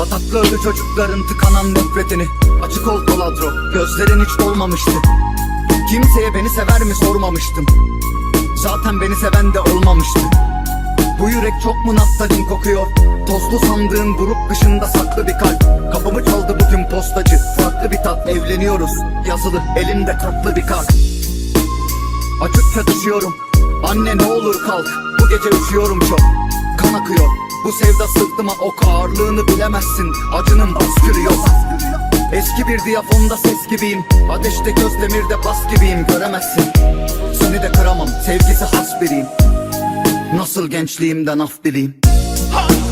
Bataklı ölü çocukların tıkanan nefretini. Açık ol koladro Gözlerin hiç dolmamıştı. Kimseye beni sever mi sormamıştım. Zaten beni seven de olmamıştı. Bu yürek çok mu naftacın kokuyor? Tozlu sandığın buruk dışında saklı bir kalp. Kapımı çaldı bugün postacı. Farklı bir tat evleniyoruz. Yazılı elimde tatlı bir kalp. Açıkça düşüyorum. Anne ne olur kalk. Bu gece üşüyorum çok Kan akıyor. Bu sevda sırtıma ok ağırlığını bilemezsin. Acının püskürü yok Eski bir diyafonda ses gibiyim. Ateşte göz demirde bas gibiyim. Göremezsin. Seni de kıramam. Sevgisi has biriyim. Nasıl gençliğimden af dileyim? Hasret